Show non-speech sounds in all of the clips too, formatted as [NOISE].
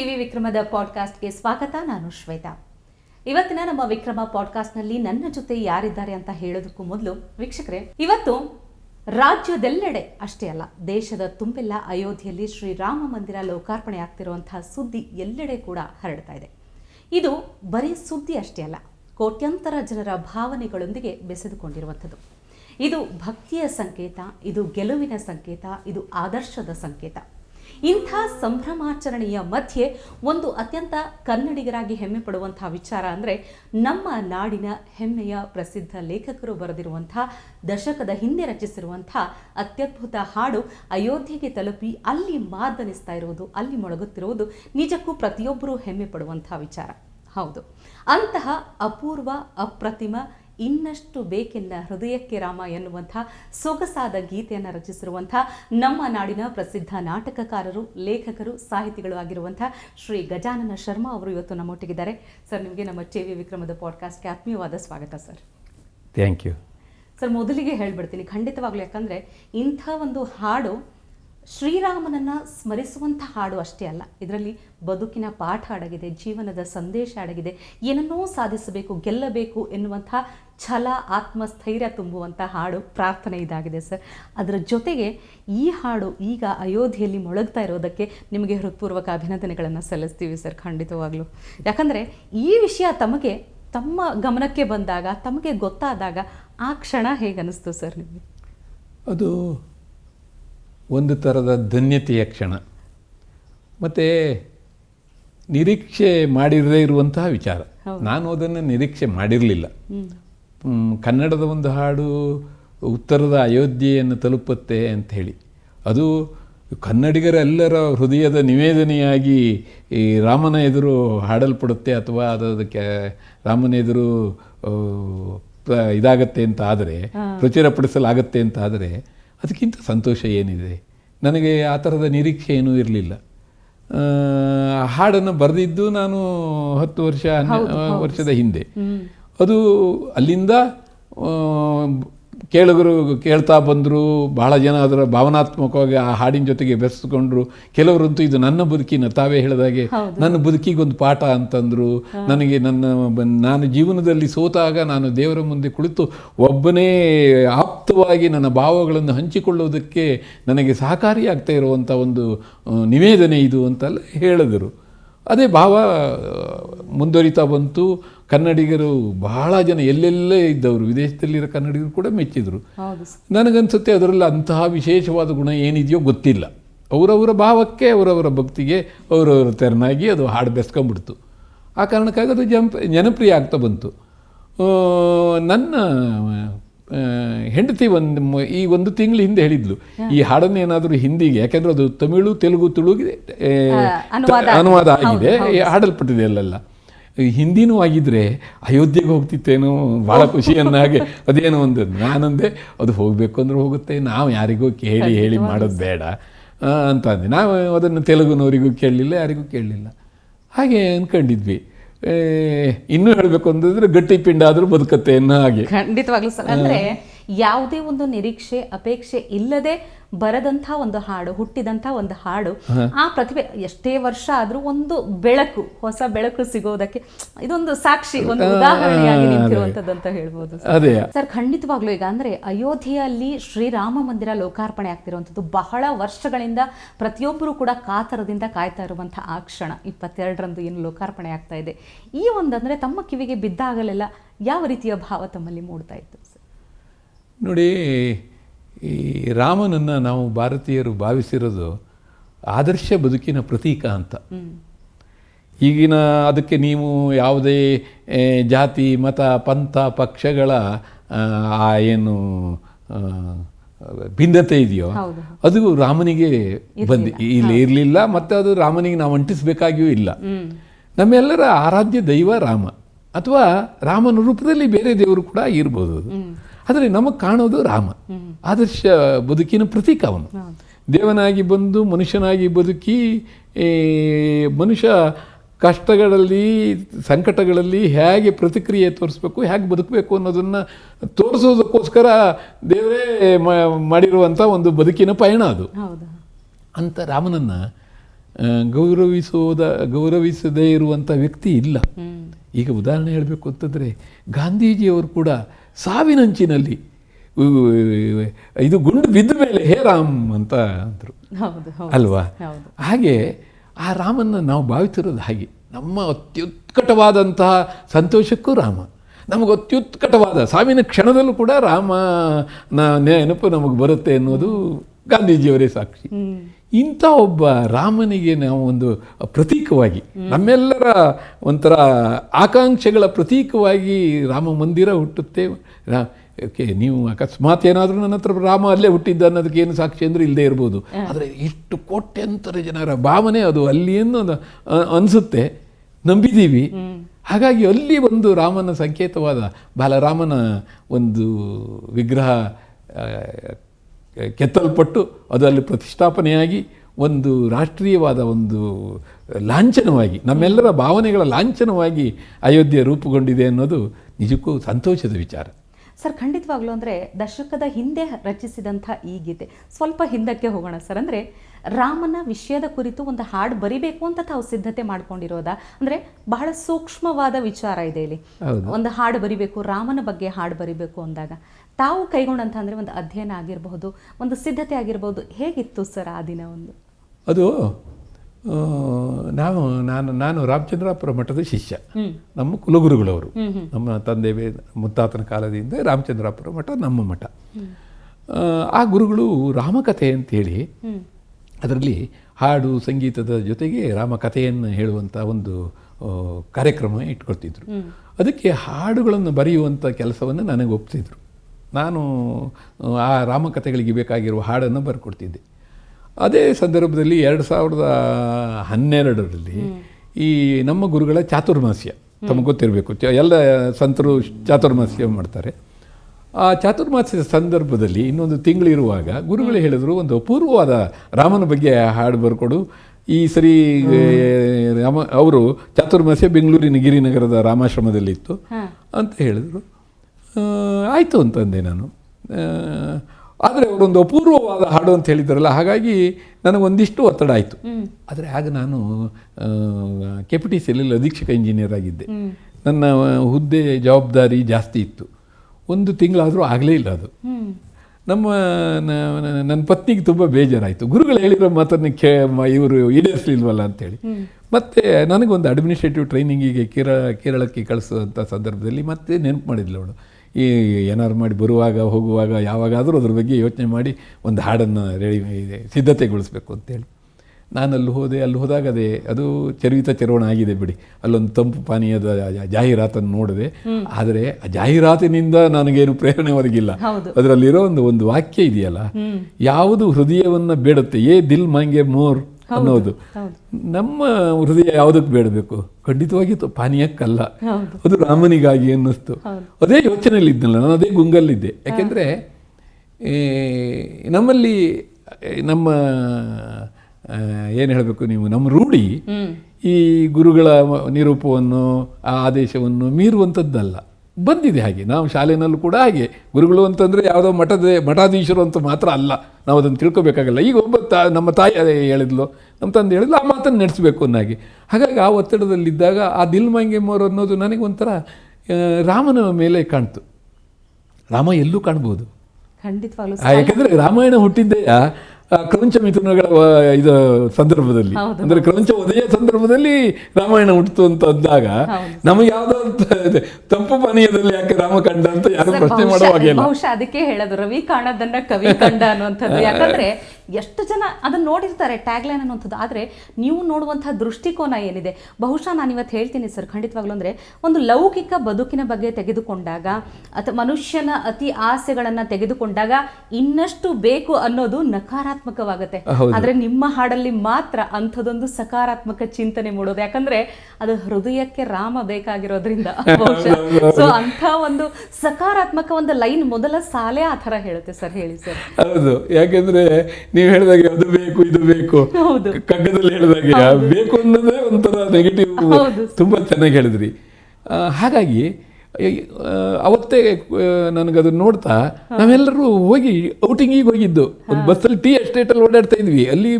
TV ವಿಕ್ರಮದ ಪಾಡ್ಕಾಸ್ಟ್ಗೆ ಸ್ವಾಗತ. ನಾನು ಶ್ವೇತಾ. ಇವತ್ತಿನ ನಮ್ಮ ವಿಕ್ರಮ ಪಾಡ್ಕಾಸ್ಟ್ನಲ್ಲಿ ನನ್ನ ಜೊತೆ ಯಾರಿದ್ದಾರೆ ಅಂತ ಹೇಳೋದಕ್ಕೂ ಮೊದಲು ವೀಕ್ಷಕರೇ, ಇವತ್ತು ರಾಜ್ಯದೆಲ್ಲೆಡೆ ಅಷ್ಟೇ ಅಲ್ಲ, ದೇಶದ ತುಂಬೆಲ್ಲ ಅಯೋಧ್ಯೆಯಲ್ಲಿ ಶ್ರೀರಾಮ ಮಂದಿರ ಲೋಕಾರ್ಪಣೆ ಆಗ್ತಿರುವಂತಹ ಸುದ್ದಿ ಎಲ್ಲೆಡೆ ಕೂಡ ಹರಡ್ತಾ ಇದೆ. ಇದು ಬರೀ ಸುದ್ದಿ ಅಷ್ಟೇ ಅಲ್ಲ, ಕೋಟ್ಯಂತರ ಜನರ ಭಾವನೆಗಳೊಂದಿಗೆ ಬೆಸೆದುಕೊಂಡಿರುವಂಥದ್ದು. ಇದು ಭಕ್ತಿಯ ಸಂಕೇತ, ಇದು ಗೆಲುವಿನ ಸಂಕೇತ, ಇದು ಆದರ್ಶದ ಸಂಕೇತ. ಇಂಥ ಸಂಭ್ರಮಾಚರಣೆಯ ಮಧ್ಯೆ ಒಂದು ಅತ್ಯಂತ ಕನ್ನಡಿಗರಾಗಿ ಹೆಮ್ಮೆ ಪಡುವಂತಹ ವಿಚಾರ ಅಂದರೆ ನಮ್ಮ ನಾಡಿನ ಹೆಮ್ಮೆಯ ಪ್ರಸಿದ್ಧ ಲೇಖಕರು ಬರೆದಿರುವಂಥ, ದಶಕದ ಹಿಂದೆ ರಚಿಸಿರುವಂಥ ಅತ್ಯದ್ಭುತ ಹಾಡು ಅಯೋಧ್ಯೆಗೆ ತಲುಪಿ ಅಲ್ಲಿ ಮಾರ್ದನಿಸ್ತಾ ಇರುವುದು, ಅಲ್ಲಿ ಮೊಳಗುತ್ತಿರುವುದು ನಿಜಕ್ಕೂ ಪ್ರತಿಯೊಬ್ಬರೂ ಹೆಮ್ಮೆ ಪಡುವಂಥ ವಿಚಾರ. ಹೌದು. ಅಂತಹ ಅಪೂರ್ವ, ಅಪ್ರತಿಮ ಇನ್ನಷ್ಟು ಬೇಕೆನ್ನ ಹೃದಯಕ್ಕೆ ರಾಮ ಎನ್ನುವಂಥ ಸೊಗಸಾದ ಗೀತೆಯನ್ನು ರಚಿಸಿರುವಂಥ ನಮ್ಮ ನಾಡಿನ ಪ್ರಸಿದ್ಧ ನಾಟಕಕಾರರು ಲೇಖಕರು ಸಾಹಿತಿಗಳು ಆಗಿರುವಂಥ ಶ್ರೀ ಗಜಾನನ ಶರ್ಮಾ ಅವರು ಇವತ್ತು ನಮ್ಮೊಟ್ಟಿಗಿದ್ದಾರೆ. ಸರ್ ನಿಮಗೆ ನಮ್ಮ ಟಿ ವಿ ವಿಕ್ರಮದ ಪಾಡ್ಕಾಸ್ಟ್ಗೆ ಆತ್ಮೀಯವಾದ ಸ್ವಾಗತ ಸರ್. ಥ್ಯಾಂಕ್ ಯು ಸರ್ ಮೊದಲಿಗೆ ಹೇಳ್ಬಿಡ್ತೀನಿ ಖಂಡಿತವಾಗ್ಲೂ ಯಾಕಂದರೆ ಇಂಥ ಒಂದು ಹಾಡು ಶ್ರೀರಾಮನನ್ನ ಸ್ಮರಿಸುವಂಥ ಹಾಡು ಅಷ್ಟೇ ಅಲ್ಲ. ಇದರಲ್ಲಿ ಬದುಕಿನ ಪಾಠ ಅಡಗಿದೆ, ಜೀವನದ ಸಂದೇಶ ಅಡಗಿದೆ, ಏನನ್ನೋ ಸಾಧಿಸಬೇಕು, ಗೆಲ್ಲಬೇಕು ಎನ್ನುವಂಥ ಛಲ, ಆತ್ಮಸ್ಥೈರ್ಯ ತುಂಬುವಂಥ ಹಾಡು ಪ್ರಾರ್ಥನೆ ಇದಾಗಿದೆ ಸರ್. ಅದರ ಜೊತೆಗೆ ಈ ಹಾಡು ಈಗ ಅಯೋಧ್ಯೆಯಲ್ಲಿ ಮೊಳಗ್ತಾ ಇರೋದಕ್ಕೆ ನಿಮಗೆ ಹೃತ್ಪೂರ್ವಕ ಅಭಿನಂದನೆಗಳನ್ನು ಸಲ್ಲಿಸ್ತೀವಿ ಸರ್, ಖಂಡಿತವಾಗ್ಲೂ. ಯಾಕಂದರೆ ಈ ವಿಷಯ ತಮಗೆ, ತಮ್ಮ ಗಮನಕ್ಕೆ ಬಂದಾಗ, ತಮಗೆ ಗೊತ್ತಾದಾಗ ಆ ಕ್ಷಣ ಹೇಗನ್ನಿಸ್ತು ಸರ್ ನಿಮಗೆ? ಅದು ಒಂದು ಥರದ ಧನ್ಯತೆಯ ಕ್ಷಣ. ಮತ್ತು ನಿರೀಕ್ಷೆ ಮಾಡಿರದೇ ಇರುವಂತಹ ವಿಚಾರ. ನಾನು ಅದನ್ನು ನಿರೀಕ್ಷೆ ಮಾಡಿರಲಿಲ್ಲ. ಕನ್ನಡದ ಒಂದು ಹಾಡು ಉತ್ತರದ ಅಯೋಧ್ಯೆಯನ್ನು ತಲುಪುತ್ತೆ ಅಂತ ಹೇಳಿ ಅದು ಕನ್ನಡಿಗರೆಲ್ಲರ ಹೃದಯದ ನಿವೇದನೆಯಾಗಿ ಈ ರಾಮನ ಎದುರು ಹಾಡಲ್ಪಡುತ್ತೆ ಅಥವಾ ಅದಕ್ಕೆ ರಾಮನ ಎದುರು ಇದಾಗತ್ತೆ ಅಂತ ಆದರೆ ಪ್ರಚುರಪಡಿಸಲಾಗತ್ತೆ ಅಂತ ಆದರೆ ಅದಕ್ಕಿಂತ ಸಂತೋಷ ಏನಿದೆ? ನನಗೆ ಆ ಥರದ ನಿರೀಕ್ಷೆ ಏನೂ ಇರಲಿಲ್ಲ. ಹಾಡನ್ನು ಬರೆದಿದ್ದು ನಾನು ಹತ್ತು ವರ್ಷ ವರ್ಷದ ಹಿಂದೆ. ಅದು ಅಲ್ಲಿಂದ ಕೇಳುಗರು ಕೇಳ್ತಾ ಬಂದರು ಬಹಳ ಜನ ಅದರ ಭಾವನಾತ್ಮಕವಾಗಿ ಆ ಹಾಡಿನ ಜೊತೆಗೆ ಬೆರೆಸ್ಕೊಂಡ್ರು. ಕೆಲವರಂತೂ ಇದು ನನ್ನ ಬದುಕಿನ ತಾವೇ ಹೇಳಿದಾಗೆ ನನ್ನ ಬದುಕಿಗೊಂದು ಪಾಠ ಅಂತಂದರು. ನನಗೆ ನನ್ನ ನಾನು ಜೀವನದಲ್ಲಿ ಸೋತಾಗ ನಾನು ದೇವರ ಮುಂದೆ ಕುಳಿತು ಒಬ್ಬನೇ ಆಪ್ತವಾಗಿ ನನ್ನ ಭಾವಗಳನ್ನು ಹಂಚಿಕೊಳ್ಳುವುದಕ್ಕೆ ನನಗೆ ಸಹಕಾರಿಯಾಗ್ತಾ ಇರುವಂಥ ಒಂದು ನಿವೇದನೆ ಇದು ಅಂತೆಲ್ಲ ಹೇಳಿದರು. ಅದೇ ಭಾವ ಮುಂದುವರಿತಾ ಬಂತು. ಕನ್ನಡಿಗರು ಬಹಳ ಜನ ಎಲ್ಲೆಲ್ಲೇ ಇದ್ದವರು ವಿದೇಶದಲ್ಲಿರೋ ಕನ್ನಡಿಗರು ಕೂಡ ಮೆಚ್ಚಿದರು. ನನಗನ್ಸುತ್ತೆ ಅದರಲ್ಲಿ ಅಂತಹ ವಿಶೇಷವಾದ ಗುಣ ಏನಿದೆಯೋ ಗೊತ್ತಿಲ್ಲ. ಅವರವರ ಭಾವಕ್ಕೆ ಅವರವರ ಭಕ್ತಿಗೆ ಅವರವರ ತೆರನಾಗಿ ಅದು ಹಾಡು ಬೆಸ್ಕೊಂಡ್ಬಿಡ್ತು ಆ ಕಾರಣಕ್ಕಾಗಿ ಅದು ಜನಪ್ರಿಯ ಆಗ್ತಾ ಬಂತು. ನನ್ನ ಹೆಂಡತಿ ಒಂದು ಈ ಒಂದು ತಿಂಗಳು ಹಿಂದೆ ಹೇಳಿದ್ಲು. ಈ ಹಾಡನ್ನು ಏನಾದರೂ ಹಿಂದಿಗೆ ಯಾಕೆಂದ್ರೆ ಅದು ತಮಿಳು ತೆಲುಗು ತುಳುಗಿದೆ ಅನುವಾದ ಆಗಿದೆ. ಹಾಡಲ್ಪಟ್ಟಿದೆ ಅಲ್ಲೆಲ್ಲ. ಹಿಂದಿನೂ ಆಗಿದ್ರೆ ಅಯೋಧ್ಯೆಗೆ ಹೋಗ್ತಿತ್ತೇನೋ ಭಾಳ ಖುಷಿಯನ್ನಾಗೆ ಅದೇನೋ ಒಂದು ನಾನಂದೆ ಅದು ಹೋಗಬೇಕು ಅಂದ್ರೆ ಹೋಗುತ್ತೆ ನಾವು ಯಾರಿಗೂ ಕೇಳಿ ಹೇಳಿ ಮಾಡೋದು ಬೇಡ ಅಂತ ಅಂದೆ. ನಾವು ಅದನ್ನು ತೆಲುಗುನವರಿಗೂ ಕೇಳಲಿಲ್ಲ ಯಾರಿಗೂ ಕೇಳಲಿಲ್ಲ. ಹಾಗೆ ಅಂದ್ಕೊಂಡಿದ್ವಿ ಇನ್ನೂ ಹೇಳಬೇಕು ಅಂತಂದ್ರೆ ಗಟ್ಟಿ ಪಿಂಡ ಆದರೂ ಬದುಕತ್ತೆ ಅನ್ನೋ ಹಾಗೆ. ಖಂಡಿತವಾಗ್ಲೂ ಸರ್. ಅಂದ್ರೆ ಯಾವುದೇ ಒಂದು ನಿರೀಕ್ಷೆ ಅಪೇಕ್ಷೆ ಇಲ್ಲದೆ ಬರದಂಥ ಒಂದು ಹಾಡು ಹುಟ್ಟಿದಂಥ ಒಂದು ಹಾಡು ಆ ಪ್ರತಿಭೆ ಎಷ್ಟೇ ವರ್ಷ ಆದ್ರೂ ಒಂದು ಬೆಳಕು ಹೊಸ ಬೆಳಕು ಸಿಗೋದಕ್ಕೆ ಇದೊಂದು ಸಾಕ್ಷಿ ಒಂದು ಉದಾಹರಣೆಯಾಗಿ ಅಂತ ಹೇಳ್ಬೋದು ಸರ್. ಖಂಡಿತವಾಗ್ಲೂ ಈಗ ಅಂದ್ರೆ ಅಯೋಧ್ಯೆಯಲ್ಲಿ ಶ್ರೀರಾಮ ಮಂದಿರ ಲೋಕಾರ್ಪಣೆ ಆಗ್ತಿರುವಂತದ್ದು ಬಹಳ ವರ್ಷಗಳಿಂದ ಪ್ರತಿಯೊಬ್ಬರು ಕೂಡ ಕಾತರದಿಂದ ಕಾಯ್ತಾ ಇರುವಂತಹ ಆ ಕ್ಷಣ. ಇಪ್ಪತ್ತೆರಡರಂದು ಏನು ಲೋಕಾರ್ಪಣೆ ಆಗ್ತಾ ಇದೆ. ಈ ಒಂದಂದ್ರೆ ತಮ್ಮ ಕಿವಿಗೆ ಬಿದ್ದಾಗಲೆಲ್ಲ ಯಾವ ರೀತಿಯ ಭಾವ ತಮ್ಮಲ್ಲಿ ಮೂಡ್ತಾ ಇತ್ತು ನೋಡಿ ಈ ರಾಮನನ್ನು ನಾವು ಭಾರತೀಯರು ಭಾವಿಸಿರೋದು ಆದರ್ಶ ಬದುಕಿನ ಪ್ರತೀಕ ಅಂತ. ಈಗಿನ ಅದಕ್ಕೆ ನೀವು ಯಾವುದೇ ಜಾತಿ ಮತ ಪಂಥ ಪಕ್ಷಗಳ ಆ, ಏನು ಭಿನ್ನತೆ ಇದೆಯೋ ಅದು ರಾಮನಿಗೆ ಬಂದು ಇಲ್ಲಿ ಇರಲಿಲ್ಲ ಮತ್ತು ಅದು ರಾಮನಿಗೆ ನಾವು ಅಂಟಿಸಬೇಕಾಗಿಯೂ ಇಲ್ಲ. ನಮ್ಮೆಲ್ಲರ ಆರಾಧ್ಯ ದೈವ ರಾಮ. ಅಥವಾ ರಾಮನ ರೂಪದಲ್ಲಿ ಬೇರೆ ದೇವರು ಕೂಡ ಇರ್ಬೋದು. ಅದು ಆದರೆ ನಮಗೆ ಕಾಣೋದು ರಾಮ. ಆದರ್ಶ ಬದುಕಿನ ಪ್ರತೀಕ ಅವನು. ದೇವನಾಗಿ ಬಂದು ಮನುಷ್ಯನಾಗಿ ಬದುಕಿ ಮನುಷ್ಯ ಕಷ್ಟಗಳಲ್ಲಿ ಸಂಕಟಗಳಲ್ಲಿ ಹೇಗೆ ಪ್ರತಿಕ್ರಿಯೆ ತೋರಿಸ್ಬೇಕು ಹೇಗೆ ಬದುಕಬೇಕು ಅನ್ನೋದನ್ನು ತೋರಿಸೋದಕ್ಕೋಸ್ಕರ ದೇವರೇ ಮ- ಮಾಡಿರುವಂಥ ಒಂದು ಬದುಕಿನ ಪಯಣ ಅದು. ಅಂಥ ಅಂತ ರಾಮನನ್ನು ಗೌರವಿಸೋದ ಗೌರವಿಸದೇ ಇರುವಂಥ ವ್ಯಕ್ತಿ ಇಲ್ಲ. ಈಗ ಉದಾಹರಣೆ ಹೇಳಬೇಕು ಅಂತಂದರೆ ಗಾಂಧೀಜಿಯವರು ಕೂಡ ಸಾವಿನಂಚಿನಲ್ಲಿ. ಇದು ಗುಂಡು ಬಿದ್ದ ಮೇಲೆ ಹೇ ರಾಮ್ ಅಂತ ಅಂದರು. ಅಲ್ವಾ? ಹಾಗೆ ಆ ರಾಮನ್ನ ನಾವು ಭಾವಿಸಿರೋದು ಹಾಗೆ. ನಮ್ಮ ಅತ್ಯುತ್ಕಟವಾದಂತಹ ಸಂತೋಷಕ್ಕೂ ರಾಮ. ನಮಗೆ ಅತ್ಯುತ್ಕಟವಾದ ಸಾವಿನ ಕ್ಷಣದಲ್ಲೂ ಕೂಡ ರಾಮನ ನೆನಪು ನಮಗೆ ಬರುತ್ತೆ ಅನ್ನೋದು ಗಾಂಧೀಜಿಯವರೇ ಸಾಕ್ಷಿ. ಇಂಥ ಒಬ್ಬ ರಾಮನಿಗೆ ನಾವು ಒಂದು ಪ್ರತೀಕವಾಗಿ ನಮ್ಮೆಲ್ಲರ ಒಂಥರ ಆಕಾಂಕ್ಷೆಗಳ ಪ್ರತೀಕವಾಗಿ ರಾಮ ಮಂದಿರ ಹುಟ್ಟುತ್ತೆ ಓಕೆ ನೀವು ಅಕಸ್ಮಾತ್ ಏನಾದರೂ ನನ್ನ ಹತ್ರ ರಾಮ ಅಲ್ಲೇ ಹುಟ್ಟಿದ್ದ ಅನ್ನೋದಕ್ಕೆ ಏನು ಸಾಕ್ಷಿ ಅಂದರೆ ಇಲ್ಲದೆ ಇರ್ಬೋದು. ಆದರೆ ಇಷ್ಟು ಕೋಟ್ಯಂತರ ಜನರ ಭಾವನೆ ಅದು ಅಲ್ಲಿ ಏನು ಅನಿಸುತ್ತೆ ನಂಬಿದ್ದೀವಿ. ಹಾಗಾಗಿ ಅಲ್ಲಿ ಒಂದು ರಾಮನ ಸಂಕೇತವಾದ ಬಾಲರಾಮನ ಒಂದು ವಿಗ್ರಹ ಕೆತ್ತಲ್ಪಟ್ಟು ಅದು ಅಲ್ಲಿ ಪ್ರತಿಷ್ಠಾಪನೆಯಾಗಿ ಒಂದು ರಾಷ್ಟ್ರೀಯವಾದ ಒಂದು ಲಾಂಛನವಾಗಿ, ನಮ್ಮೆಲ್ಲರ ಭಾವನೆಗಳ ಲಾಂಛನವಾಗಿ ಅಯೋಧ್ಯೆ ರೂಪುಗೊಂಡಿದೆ ಅನ್ನೋದು ನಿಜಕ್ಕೂ ಸಂತೋಷದ ವಿಚಾರ. ಸರ್, ಖಂಡಿತವಾಗ್ಲೂ ಅಂದರೆ ದಶಕದ ಹಿಂದೆ ರಚಿಸಿದಂಥ ಈ ಗೀತೆ. ಸ್ವಲ್ಪ ಹಿಂದಕ್ಕೆ ಹೋಗೋಣ ಸರ್. ಅಂದರೆ ರಾಮನ ವಿಷಯದ ಕುರಿತು ಒಂದು ಹಾಡು ಬರಿಬೇಕು ಅಂತ ತಾವು ಸಿದ್ಧತೆ ಮಾಡ್ಕೊಂಡಿರೋದಾ? ಅಂದರೆ ಬಹಳ ಸೂಕ್ಷ್ಮವಾದ ವಿಚಾರ ಇದೆ ಇಲ್ಲಿ. ಒಂದು ಹಾಡು ಬರಿಬೇಕು ರಾಮನ ಬಗ್ಗೆ ಹಾಡು ಬರಿಬೇಕು ಅಂದಾಗ ತಾವು ಕೈಗೊಂಡಂತ ಅಂದರೆ ಒಂದು ಅಧ್ಯಯನ ಆಗಿರಬಹುದು ಒಂದು ಸಿದ್ಧತೆ ಆಗಿರಬಹುದು ಹೇಗಿತ್ತು ಸರ್ ಆ ದಿನ ಒಂದು? ಅದು ನಾವು ನಾನು ನಾನು ರಾಮಚಂದ್ರಾಪುರ ಮಠದ ಶಿಷ್ಯ. ನಮ್ಮ ಕುಲಗುರುಗಳವರು. ನಮ್ಮ ತಂದೆ ಮುತ್ತಾತನ ಕಾಲದಿಂದ ರಾಮಚಂದ್ರಾಪುರ ಮಠ ನಮ್ಮ ಮಠ. ಆ, ಗುರುಗಳು ರಾಮಕಥೆ ಅಂತೇಳಿ ಅದರಲ್ಲಿ ಹಾಡು ಸಂಗೀತದ ಜೊತೆಗೆ ರಾಮಕಥೆಯನ್ನು ಹೇಳುವಂಥ ಒಂದು ಕಾರ್ಯಕ್ರಮ ಇಟ್ಕೊಳ್ತಿದ್ರು. ಅದಕ್ಕೆ ಹಾಡುಗಳನ್ನು ಬರೆಯುವಂಥ ಕೆಲಸವನ್ನು ನನಗೆ ಒಪ್ಪಿಸಿದರು ನಾನು ಆ ರಾಮಕಥೆಗಳಿಗೆ ಬೇಕಾಗಿರುವ ಹಾಡನ್ನು ಬರ್ಕೊಡ್ತಿದ್ದೆ. ಅದೇ ಸಂದರ್ಭದಲ್ಲಿ ಎರಡು ಸಾವಿರದ ಹನ್ನೆರಡರಲ್ಲಿ ಈ ನಮ್ಮ ಗುರುಗಳ ಚಾತುರ್ಮಾಸ್ಯ ತಮಗೆ ಗೊತ್ತಿರಬೇಕು. ಎಲ್ಲ ಸಂತರು ಚಾತುರ್ಮಾಸ್ಯ ಮಾಡ್ತಾರೆ. ಆ ಚಾತುರ್ಮಾಸ್ಯದ ಸಂದರ್ಭದಲ್ಲಿ ಇನ್ನೊಂದು ತಿಂಗಳಿರುವಾಗ ಗುರುಗಳು ಹೇಳಿದರು ಒಂದು ಪೂರ್ವವಾದ ರಾಮನ ಬಗ್ಗೆ ಹಾಡು ಬರ್ಕೊಡು. ಈ ಸರಿ ರಾಮ ಅವರು ಚಾತುರ್ಮಾಸ್ಯ ಬೆಂಗಳೂರಿನ ಗಿರಿನಗರದ ರಾಮಾಶ್ರಮದಲ್ಲಿತ್ತು ಅಂತ ಹೇಳಿದರು. ಆಯಿತು ಅಂತಂದೆ ನಾನು. ಆದರೆ ಅವರೊಂದು ಅಪೂರ್ವವಾದ ಹಾಡು ಅಂತ ಹೇಳಿದ್ರಲ್ಲ ಹಾಗಾಗಿ ನನಗೊಂದಿಷ್ಟು ಒತ್ತಡ ಆಯಿತು. ಆದರೆ ಆಗ ನಾನು ಕೆ ಪಿ ಟಿ ಸಿಯಲ್ಲಿ ಅಧೀಕ್ಷಕ ಇಂಜಿನಿಯರ್ ಆಗಿದ್ದೆ. ನನ್ನ ಹುದ್ದೆ ಜವಾಬ್ದಾರಿ ಜಾಸ್ತಿ ಇತ್ತು. ಒಂದು ತಿಂಗಳಾದರೂ ಆಗಲೇ ಇಲ್ಲ ಅದು. ನಮ್ಮ ನನ್ನ ಪತ್ನಿಗೆ ತುಂಬ ಬೇಜಾರಾಯಿತು. ಗುರುಗಳು ಹೇಳಿರೋ ಮಾತನ್ನು ಕೇ ಮ- ಇವರು ಈಡೇರಿಸಲಿಲ್ವಲ್ಲ ಅಂತೇಳಿ. ಮತ್ತು ನನಗೊಂದು ಅಡ್ಮಿನಿಸ್ಟ್ರೇಟಿವ್ ಟ್ರೈನಿಂಗಿಗೆ ಕೇರ ಕೇರಳಕ್ಕೆ ಕಳಿಸುವಂಥ ಸಂದರ್ಭದಲ್ಲಿ ಮತ್ತೆ ನೆನಪು ಮಾಡಿದ್ಲು ಅವಳು. ಈ ಏನಾರು ಮಾಡಿ ಬರುವಾಗ ಹೋಗುವಾಗ ಯಾವಾಗಾದರೂ ಅದ್ರ ಬಗ್ಗೆ ಯೋಚನೆ ಮಾಡಿ ಒಂದು ಹಾಡನ್ನು ರೆಡಿ ಸಿದ್ಧತೆಗೊಳಿಸ್ಬೇಕು ಅಂತೇಳಿ. ನಾನು ಅಲ್ಲಿ ಹೋದೆ ಅಲ್ಲಿ ಹೋದಾಗ ಅದೇ ಅದು ಚರಿವಿತ ಚರವಣ ಆಗಿದೆ ಬಿಡಿ. ಅಲ್ಲೊಂದು ತಂಪು ಪಾನೀಯದ ಜಾಹೀರಾತನ್ನು ನೋಡಿದೆ. ಆದರೆ ಆ ಜಾಹೀರಾತಿನಿಂದ ನನಗೇನು ಪ್ರೇರಣೆ ಒದಗಿಲ್ಲ. ಅದರಲ್ಲಿರೋ ಒಂದು ಒಂದು ವಾಕ್ಯ ಇದೆಯಲ್ಲ ಯಾವುದು ಹೃದಯವನ್ನು ಬೇಡುತ್ತೆ? ಏ ದಿಲ್ ಮಂಗೆ ಮೋರ್ ಅನ್ನೋದು. ನಮ್ಮ ಹೃದಯ ಯಾವುದಕ್ಕೆ ಬೇಡಬೇಕು? ಖಂಡಿತವಾಗಿ ಪಾನೀಯಕ್ಕಲ್ಲ. ಅದು ರಾಮನಿಗಾಗಿ ಅನ್ನಿಸ್ತು. ಅದೇ ಯೋಚನೆಯಲ್ಲಿ ಇದ್ನಲ್ಲ ನಾನು ಅದೇ ಗುಂಗಲ್ಲಿದ್ದೆ. ಯಾಕೆಂದರೆ ನಮ್ಮಲ್ಲಿ ನಮ್ಮ ಏನು ಹೇಳಬೇಕು ನೀವು? ನಮ್ಮ ರೂಢಿ ಈ ಗುರುಗಳ ನಿರೂಪವನ್ನು ಆ ಆದೇಶವನ್ನು ಮೀರುವಂಥದ್ದಲ್ಲ ಬಂದಿದೆ ಹಾಗೆ. ನಾವು ಶಾಲೆಯಲ್ಲೂ ಕೂಡ ಹಾಗೆ. ಗುರುಗಳು ಅಂತಂದರೆ ಯಾವುದೋ ಮಠದ ಮಠಾಧೀಶರು ಅಂತ ಮಾತ್ರ ಅಲ್ಲ. ನಾವು ಅದನ್ನು ತಿಳ್ಕೊಬೇಕಾಗಲ್ಲ. ಈಗ ಒಬ್ಬ ತಾ ನಮ್ಮ ತಾಯಿ ಅದೇ ಹೇಳಿದ್ಲು. ನಮ್ಮ ತಂದೆ ಹೇಳಿದ್ಲು ಆ ಮಾತನ್ನು ನಡೆಸಬೇಕು ಅನ್ನಾಗಿ ಹಾಗಾಗಿ ಆ ಒತ್ತಡದಲ್ಲಿದ್ದಾಗ ಆ ದಿಲ್ ಮಾಂಗೆ ಮೋರ್ ಅನ್ನೋದು ನನಗೆ ಒಂಥರ ರಾಮನ ಮೇಲೆ ಕಾಣ್ತು. ರಾಮ ಎಲ್ಲೂ ಕಾಣ್ಬೋದು. ಖಂಡಿತವಾಗ್ಲೂ ಯಾಕೆಂದರೆ ರಾಮಾಯಣ ಹುಟ್ಟಿದ್ದೇ ಆ ಆ ಕ್ರೌಂಚ ಮಿಥುನಗಳ ಇದು ಸಂದರ್ಭದಲ್ಲಿ. ಅಂದ್ರೆ ಕ್ರೌಂಚ ಉದಯ ಸಂದರ್ಭದಲ್ಲಿ ರಾಮಾಯಣ ಹುಟ್ಟಿತು ಅಂತ ಅಂದಾಗ. ನಮಗೆ ಯಾವ್ದೋ ತಂಪು ಪಾನೀಯದಲ್ಲಿ ಯಾಕೆ ರಾಮ ಕಂಡ ಅಂತ ಯಾರು ಪ್ರಶ್ನೆ ಮಾಡುವ ಮಾಡೋ ಹಾಗೆ ಅದಕ್ಕೆ ಹೇಳೋದು ರವಿ ಕಾಣದನ್ನ ಕವಿ ಕಂಡ ಅನ್ನುವಂಥದ್ದು. ಯಾಕಂದ್ರೆ ಎಷ್ಟು ಜನ ಅದನ್ನು ನೋಡಿರ್ತಾರೆ ಟ್ಯಾಗ್ಲೈನ್ ಅನ್ನುವಂಥದ್ದು. ಆದರೆ ನೀವು ನೋಡುವಂತಹ ದೃಷ್ಟಿಕೋನ ಏನಿದೆ? ಬಹುಶಃ ನಾನು ಇವತ್ತು ಹೇಳ್ತೀನಿ ಸರ್ ಖಂಡಿತವಾಗ್ಲೂ ಅಂದ್ರೆ ಒಂದು ಲೌಕಿಕ ಬದುಕಿನ ಬಗ್ಗೆ ತೆಗೆದುಕೊಂಡಾಗ ಅಥವಾ ಮನುಷ್ಯನ ಅತಿ ಆಸೆಗಳನ್ನು ತೆಗೆದುಕೊಂಡಾಗ ಇನ್ನಷ್ಟು ಬೇಕು ಅನ್ನೋದು ನಕಾರಾತ್ಮಕವಾಗುತ್ತೆ. ಆದರೆ ನಿಮ್ಮ ಹಾಡಲ್ಲಿ ಮಾತ್ರ ಅಂಥದ್ದೊಂದು ಸಕಾರಾತ್ಮಕ ಚಿಂತನೆ ಮೂಡೋದು. ಯಾಕಂದ್ರೆ ಅದು ಹೃದಯಕ್ಕೆ ರಾಮ ಬೇಕಾಗಿರೋದ್ರಿಂದ. [LAUGHS] ಬಹುಶಃ. ಸೊ ಅಂಥ ಒಂದು ಸಕಾರಾತ್ಮಕ ಒಂದು ಲೈನ್ ಮೊದಲ ಸಾಲೇ ಆ ಥರ ಹೇಳುತ್ತೆ ಸರ್ ಹೇಳಿ ಸರ್. ಹೌದು. ಯಾಕೆಂದ್ರೆ ನೀವು ಹೇಳಿದಾಗೆ ಅದು ಬೇಕು ಇದು ಬೇಕು. ಕಗ್ಗದಲ್ಲಿ ಹೇಳಿದಾಗೆ ಬೇಕು ಅನ್ನೋದೇ ಒಂಥರ ನೆಗೆಟಿವ್. ತುಂಬಾ ಚೆನ್ನಾಗಿ ಹೇಳಿದ್ರಿ. ಹಾಗಾಗಿ ಅವತ್ತೇ ನನಗದು ನೋಡ್ತಾ ನಾವೆಲ್ಲರೂ ಹೋಗಿ ಔಟಿಂಗಿಗೆ ಹೋಗಿದ್ದು. ಒಂದು ಬಸ್ಸಲ್ಲಿ ಟೀ ಎಸ್ಟೇಟಲ್ಲಿ ಓಡಾಡ್ತಾ ಇದ್ವಿ. ಅಲ್ಲಿ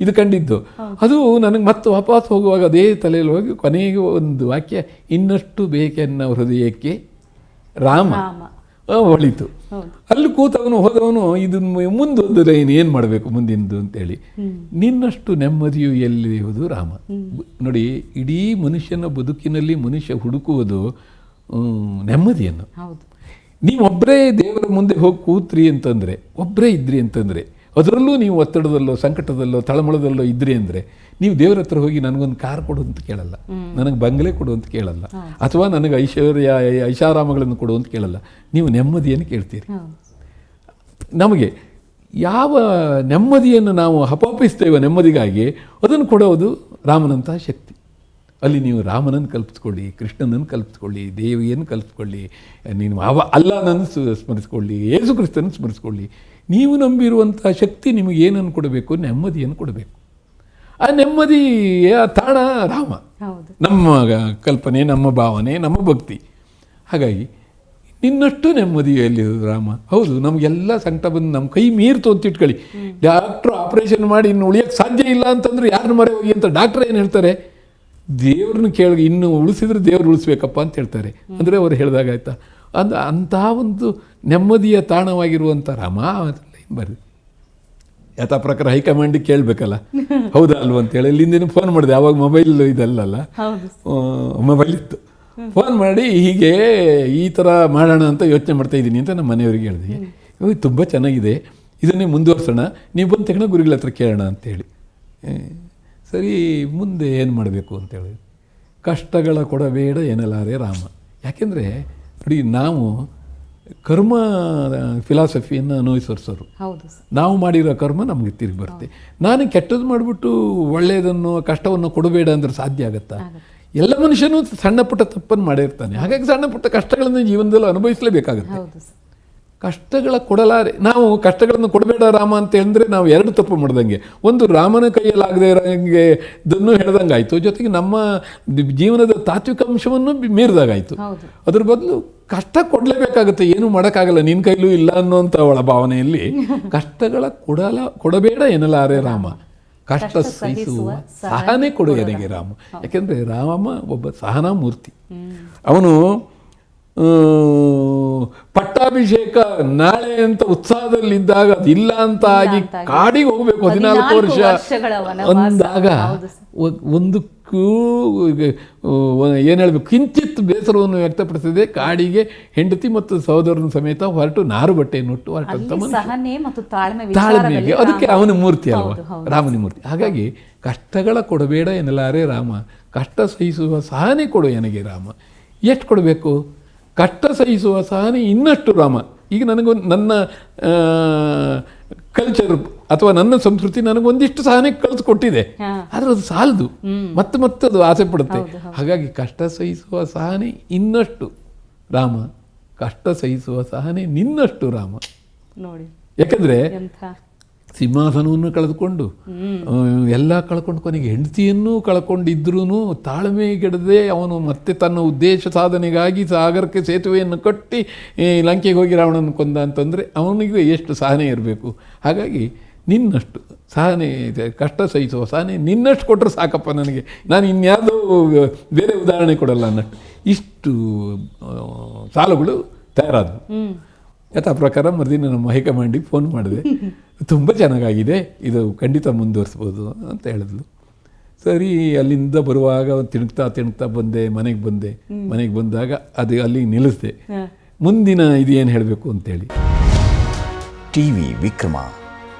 ಇದು ಕಂಡಿದ್ದು. ಅದು ನನಗೆ ಮತ್ತೆ ವಾಪಸ್ ಹೋಗುವಾಗ ಅದೇ ತಲೆಯಲ್ಲಿ ಹೋಗಿ ಕೊನೆಗೆ ಒಂದು ವಾಕ್ಯ ಇನ್ನಷ್ಟು ಬೇಕೆನ್ನ ಹೃದಯಕ್ಕೆ ರಾಮ. ಹೊಳಿತು. ಅಲ್ಲಿ ಕೂತವನು ಹೋದವನು ಇದನ್ನು ಮುಂದೊಂದರೆ ಏನು ಮಾಡಬೇಕು ಮುಂದಿಂದು ಅಂತೇಳಿ. ನಿನ್ನಷ್ಟು ನೆಮ್ಮದಿಯು ಎಲ್ಲಿರುವುದು ರಾಮ. ನೋಡಿ ಇಡೀ ಮನುಷ್ಯನ ಬದುಕಿನಲ್ಲಿ ಮನುಷ್ಯ ಹುಡುಕುವುದು ನೆಮ್ಮದಿಯನ್ನು. ನೀವು ಒಬ್ಬರೇ ದೇವರ ಮುಂದೆ ಹೋಗಿ ಕೂತ್ರಿ ಅಂತಂದರೆ ಒಬ್ಬರೇ ಇದ್ರಿ ಅಂತಂದರೆ ಅದರಲ್ಲೂ ನೀವು ಒತ್ತಡದಲ್ಲೋ ಸಂಕಟದಲ್ಲೋ ತಳಮಳದಲ್ಲೋ ಇದ್ರಿ ಅಂದರೆ ನೀವು ದೇವ್ರ ಹತ್ರ ಹೋಗಿ ನನಗೊಂದು ಕಾರ್ ಕೊಡು ಅಂತ ಕೇಳಲ್ಲ. ನನಗೆ ಬಂಗಲೆ ಕೊಡು ಅಂತ ಕೇಳಲ್ಲ. ಅಥವಾ ನನಗೆ ಐಶ್ವರ್ಯ ಐಷಾರಾಮಗಳನ್ನು ಕೊಡು ಅಂತ ಕೇಳಲ್ಲ. ನೀವು ನೆಮ್ಮದಿಯನ್ನು ಕೇಳ್ತೀರಿ. ನಮಗೆ ಯಾವ ನೆಮ್ಮದಿಯನ್ನು ನಾವು ಹಪಾಪಿಸ್ತೇವೆ ನೆಮ್ಮದಿಗಾಗಿ ಅದನ್ನು ಕೊಡೋದು ರಾಮನಂತಹ ಶಕ್ತಿ. ಅಲ್ಲಿ ನೀವು ರಾಮನನ್ನು ಕಲ್ಪಿಸ್ಕೊಳ್ಳಿ ಕೃಷ್ಣನನ್ನು ಕಲ್ಪಿಸ್ಕೊಳ್ಳಿ ದೇವಿಯನ್ನು ಕಲ್ಪಿಸ್ಕೊಳ್ಳಿ ನೀನು ಅವ ಅಲ್ಲನನ್ನು ಸು ಸ್ಮರಿಸ್ಕೊಳ್ಳಿ ಯೇಸು ಕ್ರಿಸ್ತನನ್ನು ಸ್ಮರಿಸ್ಕೊಳ್ಳಿ. ನೀವು ನಂಬಿರುವಂಥ ಶಕ್ತಿ ನಿಮಗೆ ಏನನ್ನು ಕೊಡಬೇಕು? ನೆಮ್ಮದಿಯನ್ನು ಕೊಡಬೇಕು. ಆ ನೆಮ್ಮದಿಯ ತಾಣ ರಾಮ. ನಮ್ಮ ಕಲ್ಪನೆ ನಮ್ಮ ಭಾವನೆ ನಮ್ಮ ಭಕ್ತಿ. ಹಾಗಾಗಿ ನಿನ್ನಷ್ಟು ನೆಮ್ಮದಿ ಎಲ್ಲಿ ರಾಮ? ಹೌದು ನಮಗೆಲ್ಲ ಸಂಕಟ ಬಂದು ನಮ್ಮ ಕೈ ಮೀರ್ತು ಅಂತ ಇಟ್ಕೊಳ್ಳಿ. ಡಾಕ್ಟ್ರು ಆಪರೇಷನ್ ಮಾಡಿ ಇನ್ನು ಉಳಿಯೋಕ್ಕೆ ಸಾಧ್ಯ ಇಲ್ಲ ಅಂತಂದ್ರೆ ಯಾರನ್ನ ಮರೆ ಹೋಗಿ ಅಂತ ಡಾಕ್ಟ್ರ್ ಏನು ಹೇಳ್ತಾರೆ? ದೇವ್ರನ್ನ ಕೇಳಿ ಇನ್ನು ಉಳಿಸಿದ್ರೆ ದೇವ್ರು ಉಳಿಸ್ಬೇಕಪ್ಪ ಅಂತ ಹೇಳ್ತಾರೆ. ಅಂದರೆ ಅವ್ರು ಹೇಳಿದಾಗಾಯ್ತಾ ಅಂದ ಅಂತಹ ಒಂದು ನೆಮ್ಮದಿಯ ತಾಣವಾಗಿರುವಂಥ ರಾಮ ಬರ್ರಿ ಯಥಾ ಪ್ರಕಾರ ಹೈಕಮಾಂಡಿಗೆ ಕೇಳಬೇಕಲ್ಲ. ಹೌದಾ ಅಲ್ವ ಅಂತೇಳಿ. ಇಲ್ಲಿಂದ ಫೋನ್ ಮಾಡಿದೆ. ಅವಾಗ ಮೊಬೈಲ್ ಇದಲ್ಲಲ್ಲ. ಮೊಬೈಲ್ ಇತ್ತು. ಫೋನ್ ಮಾಡಿ ಹೀಗೆ ಈ ಥರ ಮಾಡೋಣ ಅಂತ ಯೋಚನೆ ಮಾಡ್ತಾ ಇದ್ದೀನಿ ಅಂತ ನಮ್ಮ ಮನೆಯವ್ರಿಗೆ ಹೇಳಿದೆ ಇವಾಗ ತುಂಬ ಚೆನ್ನಾಗಿದೆ. ಇದನ್ನೇ ಮುಂದುವರ್ಸೋಣ. ನೀವು ಬಂದು ತಕ್ಷಣ ಗುರುಗಳ ಹತ್ರ ಕೇಳೋಣ ಅಂತೇಳಿ. ಸರಿ ಮುಂದೆ ಏನು ಮಾಡಬೇಕು ಅಂತೇಳಿ. ಕಷ್ಟಗಳ ಕೊಡಬೇಡ ಎನ್ನಲಾರೆ ರಾಮ. ಯಾಕೆಂದರೆ ನೋಡಿ ನಾವು ಕರ್ಮ ಫಿಲಾಸಫಿಯನ್ನು ಅನುಭವಿಸೋರ್ಸೋರು ನಾವು ಮಾಡಿರೋ ಕರ್ಮ ನಮಗೆ ತಿರುಗಿ ಬರುತ್ತೆ. ನಾನು ಕೆಟ್ಟದ್ದು ಮಾಡಿಬಿಟ್ಟು ಒಳ್ಳೆಯದನ್ನು ಕಷ್ಟವನ್ನು ಕೊಡಬೇಡ ಅಂದ್ರೆ ಸಾಧ್ಯ ಆಗುತ್ತಾ? ಎಲ್ಲ ಮನುಷ್ಯನು ಸಣ್ಣ ಪುಟ್ಟ ತಪ್ಪನ್ನು ಮಾಡಿರ್ತಾನೆ. ಹಾಗಾಗಿ ಸಣ್ಣ ಪುಟ್ಟ ಕಷ್ಟಗಳನ್ನು ಜೀವನದಲ್ಲಿ ಅನುಭವಿಸಲೇಬೇಕಾಗುತ್ತೆ. ಕಷ್ಟಗಳ ಕೊಡಲಾರೆ. ನಾವು ಕಷ್ಟಗಳನ್ನು ಕೊಡಬೇಡ ರಾಮ ಅಂತ ಹೇಳಿದ್ರೆ ನಾವು ಎರಡು ತಪ್ಪು ಮಾಡ್ದಂಗೆ. ಒಂದು ರಾಮನ ಕೈಯಲ್ಲಾಗದೆ ಇರೋಂಗೆ ಇದನ್ನು ಹೇಳ್ದಂಗೆ ಆಯಿತು ಜೊತೆಗೆ ನಮ್ಮ ಜೀವನದ ತಾತ್ವಿಕ ಅಂಶವನ್ನು ಮೀರಿದಾಗಾಯ್ತು. ಅದ್ರ ಬದಲು ಕಷ್ಟ ಕೊಡಲೇಬೇಕಾಗುತ್ತೆ ಏನು ಮಾಡೋಕ್ಕಾಗಲ್ಲ ನಿನ್ನ ಕೈಲೂ ಇಲ್ಲ ಅನ್ನೋಂಥ ಒಳ ಭಾವನೆಯಲ್ಲಿ ಕಷ್ಟಗಳ ಕೊಡಲ ಕೊಡಬೇಡ ಎನ್ನಲಾರೆ ರಾಮ. ಕಷ್ಟ ಸಹಿಸುವ ಸಹನೆ ಕೊಡು ಎನಗೆ ರಾಮ. ಯಾಕೆಂದರೆ ರಾಮ ಒಬ್ಬ ಸಹನಾ ಮೂರ್ತಿ ಅವನು ಪಟ್ಟಾಭಿಷೇಕ ನಾಳೆ ಅಂತ ಉತ್ಸಾಹದಲ್ಲಿದ್ದಾಗ ಅದಿಲ್ಲ ಅಂತ ಆಗಿ ಕಾಡಿಗೆ ಹೋಗ್ಬೇಕು ಹದಿನಾಲ್ಕು ವರ್ಷ. ಅಂದಾಗ ಹೌದು ಸರ್. ಒ- ಒಂದಕ್ಕೂ ಏನು ಹೇಳಬೇಕು ಕಿಂಚಿತ್ ಬೇಸರವನ್ನು ವ್ಯಕ್ತಪಡಿಸಿದೆ ಕಾಡಿಗೆ ಹೆಂಡತಿ ಮತ್ತು ಸಹೋದರನ ಸಮೇತ ಹೊರಟು ನಾರು ಬಟ್ಟೆಯನ್ನು ಉಟ್ಟು ತಾಳ್ಮೆ ತಾಳ್ಮೆಗೆ ಅದಕ್ಕೆ ಅವನ ಮೂರ್ತಿ ಅಲ್ವಾ. ರಾಮನ ಮೂರ್ತಿ. ಹಾಗಾಗಿ ಕಷ್ಟಗಳ ಕೊಡಬೇಡ ಎನ್ನಲಾರೆ ರಾಮ. ಕಷ್ಟ ಸಹಿಸುವ ಸಹನೆ ಕೊಡು ನನಗೆ ರಾಮ. ಎಷ್ಟು ಕೊಡಬೇಕು? ಕಷ್ಟ ಸಹಿಸುವ ಸಹನೆ ಇನ್ನಷ್ಟು ರಾಮ. ಈಗ ನನಗೊಂದು ನನ್ನ ಕಲ್ಚರ್ ಅಥವಾ ನನ್ನ ಸಂಸ್ಕೃತಿ ನನಗೊಂದಿಷ್ಟು ಸಹನೆ ಕಳಿಸ್ಕೊಟ್ಟಿದೆ ಕೊಟ್ಟಿದೆ ಆದ್ರೆ ಅದು ಸಾಲದು. ಮತ್ತೆ ಮತ್ತೆ ಅದು ಆಸೆ ಪಡುತ್ತೆ. ಹಾಗಾಗಿ ಕಷ್ಟ ಸಹಿಸುವ ಸಹನೆ ಇನ್ನಷ್ಟು ರಾಮ. ಕಷ್ಟ ಸಹಿಸುವ ಸಹನೆ ನಿನ್ನಷ್ಟು ರಾಮ. ನೋಡಿ. ಯಾಕಂದ್ರೆ ಸಿಂಹಾಸನವನ್ನು ಕಳೆದುಕೊಂಡು ಎಲ್ಲ ಕಳ್ಕೊಂಡು ಕೊನೆಗೆ ಹೆಂಡತಿಯನ್ನು ಕಳ್ಕೊಂಡಿದ್ರೂ ತಾಳ್ಮೆಗೆಡದೆ ಅವನು ಮತ್ತೆ ತನ್ನ ಉದ್ದೇಶ ಸಾಧನೆಗಾಗಿ ಸಾಗರಕ್ಕೆ ಸೇತುವೆಯನ್ನು ಕಟ್ಟಿ ಲಂಕೆಗೆ ಹೋಗಿ ರಾವಣನ ಕೊಂದ ಅಂತಂದರೆ ಅವನಿಗೆ ಎಷ್ಟು ಸಹನೆ ಇರಬೇಕು. ಹಾಗಾಗಿ ನಿನ್ನಷ್ಟು ಸಹನೆ ಇದೆ, ಕಷ್ಟ ಸಹಿಸುವ ಸಹನೆ ನಿನ್ನಷ್ಟು ಕೊಟ್ಟರೆ ಸಾಕಪ್ಪ ನನಗೆ. ನಾನು ಇನ್ಯಾವುದೂ ಬೇರೆ ಉದಾಹರಣೆ ಕೊಡಲ್ಲ ಅನ್ನಟ್ಟು ಇಷ್ಟು ಸಾಲುಗಳು ತಯಾರಾದವು. ಯಥಾ ಪ್ರಕಾರ ಮರುದಿನ ನಮ್ಮ ಹೈಕಮಾಂಡಿಗೆ ಫೋನ್ ಮಾಡಿದೆ. [LAUGHS] ತುಂಬ ಚೆನ್ನಾಗಾಗಿದೆ ಇದು ಖಂಡಿತ ಮುಂದುವರಿಸ್ಬೋದು ಅಂತ ಹೇಳಿದ್ಲು. ಸರಿ ಅಲ್ಲಿಂದ ಬರುವಾಗ ತಿಣುಕ್ತಾ ತಿಣುಕ್ತಾ ಬಂದೆ ಮನೆಗೆ ಬಂದೆ. ಮನೆಗೆ ಬಂದಾಗ ಅದು ಅಲ್ಲಿ ನಿಲ್ಲಿಸಿದೆ. ಮುಂದಿನ ಇದು ಏನು ಹೇಳಬೇಕು ಅಂತೇಳಿ. T V Vikrama.